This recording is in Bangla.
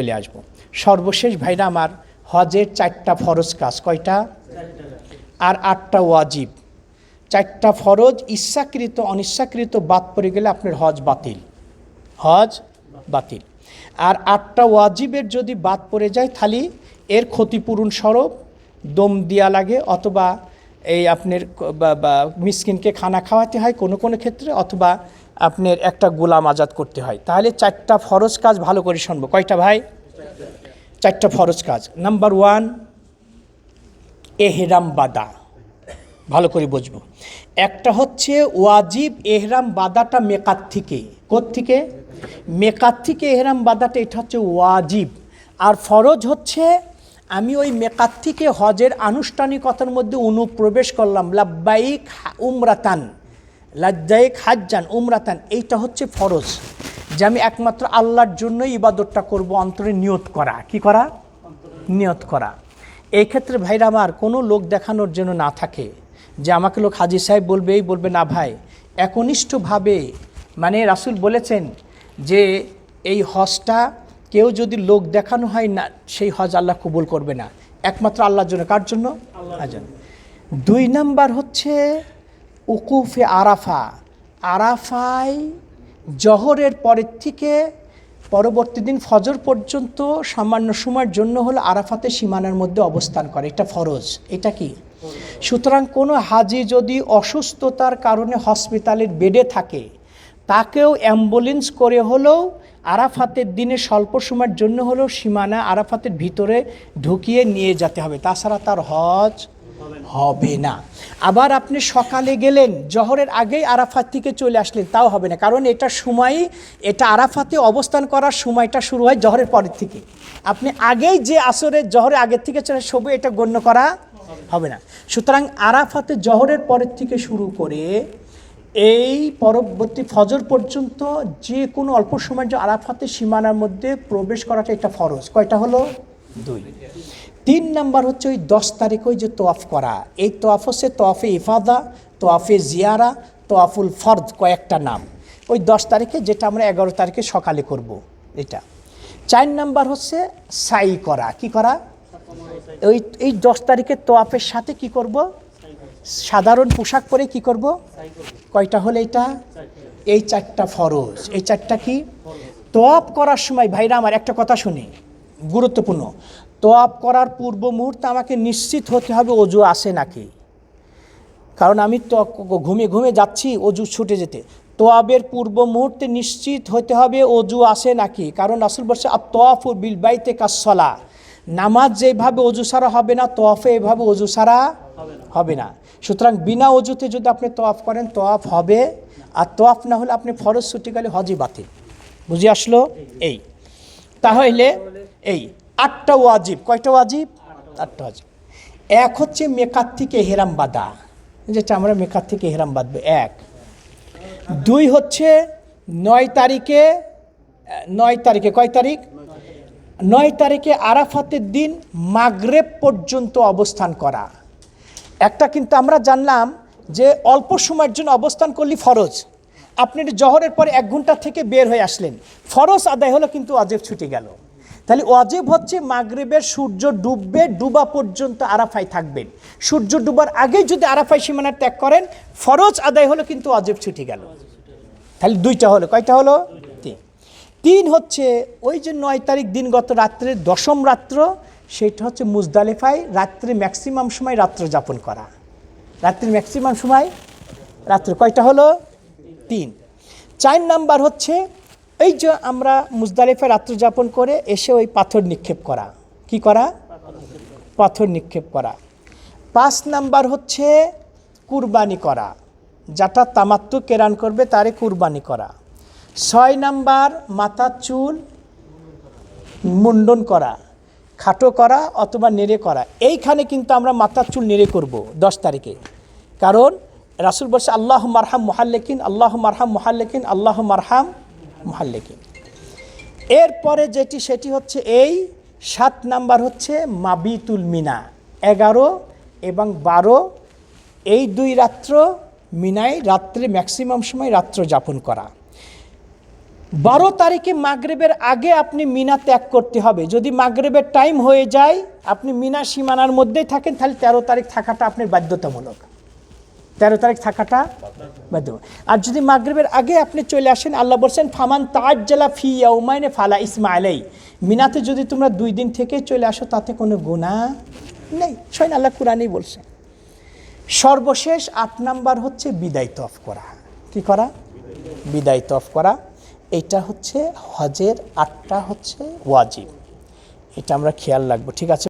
চলে আসব। সর্বশেষ ভাইরা আমার, হজের চারটা ফরজ কাজ, কয়টা? আর আটটা ওয়াজিব। চারটা ফরজ, ইচ্ছাকৃত, অনিচ্ছাকৃত বাদ পড়ে গেলে আপনার হজ বাতিল। হজ বাতিল। আর আটটা ওয়াজিবের যদি বাদ পড়ে যায় থালি এর ক্ষতিপূরণ স্বরূপ দম দেওয়া লাগে অথবা এই আপনার বা মিসকিনকে খানা খাওয়াতে হয় কোনো কোনো ক্ষেত্রে, অথবা আপনার একটা গোলাম আজাদ করতে হয়। তাহলে চারটা ফরজ কাজ ভালো করে শুনব। কয়টা ভাই? চারটা ফরজ কাজ। নাম্বার ওয়ান এহরাম বাদা। ভালো করে বুঝব। একটা হচ্ছে ওয়াজিব এহরাম বাদাটা মেকাত থেকে। থেকে মেকাত থেকে এহরাম বাদাটা, এটা হচ্ছে ওয়াজিব। আর ফরজ হচ্ছে আমি ওই মেকাত থেকে হজের আনুষ্ঠানিকতার মধ্যে অনুপ্রবেশ করলাম, লাব্বাইক উমরাতান, লাজ্জাইক হাজ্জান, উমরাতান, এইটা হচ্ছে ফরজ। যে আমি একমাত্র আল্লাহর জন্যই ইবাদতটা করব, অন্তরে নিয়ত করা। কি করা? নিয়ত করা। এই ক্ষেত্রে ভাইরা আমার, কোনো লোক দেখানোর জন্য না থাকে। যে আমাকে লোক হাজি সাহেব বলবে, এই বলবে, না ভাই। একনিষ্ঠভাবে মানে রাসূল বলেছেন যে, এই হজটা কেউ যদি লোক দেখানো হয় না সেই হজ আল্লাহ কবুল করবে না। একমাত্র আল্লাহর জন্য কার জন্য? আল্লাহর জন্য। দুই নাম্বার হচ্ছে উকুফে আরাফা। আরাফায় জহরের পরের থেকে পরবর্তী দিন ফজর পর্যন্ত সামান্য সময়ের জন্য হলো আরাফাতে সীমানার মধ্যে অবস্থান করে। এটা ফরজ। এটা কি? সুতরাং কোনো হাজি যদি অসুস্থতার কারণে হসপিটালের বেডে থাকে তাকেও অ্যাম্বুলেন্স করে হলেও আরাফাতের দিনে স্বল্প সময়ের জন্য হলেও সীমানা আরাফাতের ভিতরে ঢুকিয়ে নিয়ে যেতে হবে। তাছাড়া তার হজ হবে না। আবার আপনি সকালে গেলেন, জহরের আগেই আরাফাত থেকে চলে আসলেন, তাও হবে না। কারণ এটা সময়, এটা আরাফাতে অবস্থান করার সময়টা শুরু হয় জহরের পরের থেকে। আপনি আগেই যে আসরের জহরের আগের থেকে চলে সবে এটা গণ্য করা হবে না। সুতরাং আরাফাতে জহরের পরের থেকে শুরু করে এই পরবর্তী ফজর পর্যন্ত যে কোনো অল্প সময় যে আরাফাতে সীমানার মধ্যে প্রবেশ করাটা এটা ফরজ। কয়টা হলো? দুই। তিন নাম্বার হচ্ছে ওই দশ তারিখ ওই যে তোয়াফ করা। এই তোয়াফ হচ্ছে তোয়াফে ইফাদা, তোয়াফে জিয়ারা, তোয়াফুল ফর্দ, কয়েকটা নাম। ওই দশ তারিখে যেটা আমরা এগারো তারিখে সকালে করব, এটা। চার নাম্বার হচ্ছে সাই করা। কি করা? ওই, এই দশ তারিখে তোয়াফের সাথে কি করব? সাধারণ পোশাক পরে কি করব? কয়টা হলে এটা? এই চারটা ফরজ। এই চারটা কি? তোয়াপ করার সময়, ভাইরা আমার একটা কথা শুনি, গুরুত্বপূর্ণ। তোয়াপ করার পূর্ব মুহূর্তে আমাকে নিশ্চিত হতে হবে অজু আসে নাকি? কারণ আমি তো ঘুমিয়ে ঘুমিয়ে যাচ্ছি অজু ছুটে যেতে। তোয়াবের পূর্ব মুহূর্তে নিশ্চিত হতে হবে অজু আসে নাকি? কারণ আসল বলছে আর তোয়াফ ও বিলবাইতে কাসলা নামাজ যেভাবে অজু সারা হবে না, তোয়াফে এভাবে অজু সারা হবে না। সুতরাং বিনা অজুতে যদি আপনি তোয়াফ করেন তোয়াফ হবে। আর তোয়াফ না হলে আপনি ফরজ ছুটি গেলে হজই বাতিল। বুঝে আসলো? এই। তাহলে এই আটটা ওয়াজিব। কয়টা ওয়াজিব? আটটা ওয়াজিব। এক হচ্ছে মেকাত থেকে হেরাম বাঁধা। যেটা আমরা মেকাত থেকে হেরাম বাঁধবো, এক। দুই হচ্ছে নয় তারিখে নয় তারিখে, কয় তারিখ? নয় তারিখে আরাফাতের দিন মাগরেব পর্যন্ত অবস্থান করা। একটা কিন্তু আমরা জানলাম যে অল্প সময়ের জন্য অবস্থান করলি ফরজ। আপনি জহরের পরে এক ঘণ্টা থেকে বের হয়ে আসলেন। ফরজ আদায় হলো কিন্তু অজেব ছুটে গেল। তাহলে অজেব হচ্ছে মাগরিবের সূর্য ডুববে, ডুবা পর্যন্ত আরাফায় থাকবেন। সূর্য ডুবার আগেই যদি আরাফাই সীমানা ত্যাগ করেন, ফরজ আদায় হলো কিন্তু অজেব ছুটে গেল। তাহলে দুইটা হলো, কয়টা হলো? তিন। তিন হচ্ছে ওই যে নয় তারিখ দিন গত রাত্রের দশম রাত্র সেটা হচ্ছে মুজদালেফায় রাত্রে ম্যাক্সিমাম সময় রাত্র যাপন করা। রাত্রির ম্যাক্সিমাম সময় রাত্রে কয়টা হলো? তিন। চার নাম্বার হচ্ছে এই যে আমরা মুজদালিফায় রাত্র যাপন করে এসে ওই পাথর নিক্ষেপ করা। কি করা? পাথর নিক্ষেপ করা। পাঁচ নাম্বার হচ্ছে কুরবানি করা। যাটা তামাত্তু কেরান করবে তারে কুরবানি করা। ছয় নাম্বার মাথার চুল মুন্ডন করা। খাটো করা অথবা নেড়ে করা, এইখানে কিন্তু আমরা মাথার চুল নেড়ে করব দশ তারিখে। কারণ রাসুল বলছে, আল্লাহ মারহাম মোহাল্লেকিন, আল্লাহ মারহাম মোহাল্লেকিন, আল্লাহ মারহাম মোহাল্লেকিন। এরপরে যেটি, সেটি হচ্ছে এই সাত নাম্বার হচ্ছে মাবিতুল মিনা, এগারো এবং বারো। এই দুই রাত্র মিনায় রাত্রে ম্যাক্সিমাম সময় রাত্র যাপন করা। বারো তারিখে মাগরেবের আগে আপনি মিনা ত্যাগ করতে হবে। যদি মাগরেবের টাইম হয়ে যায়, আপনি মিনা সীমানার মধ্যেই থাকেন, তাহলে তেরো তারিখ থাকাটা আপনার বাধ্যতামূলক। তেরো তারিখ থাকাটা বাধ্য। আর যদি মাগরিবের আগে আপনি চলে আসেন, আল্লাহ বলছেন, ফামান তাজ্জালা ফি ইয়াউমাইনে ফালা ইসমা আলাই মিনাতে যদি তোমরা দুই দিন থেকে চলে আসো, তাতে কোনো গুণা নেই। স্বয়ং আল্লাহ কোরআনই বলছে। সর্বশেষ আট নাম্বার হচ্ছে বিদায় তফ করা। কি করা? বিদায় তফ করা। এটা হচ্ছে হজের আটটা হচ্ছে ওয়াজিব। এটা আমরা খেয়াল রাখব ঠিক আছে?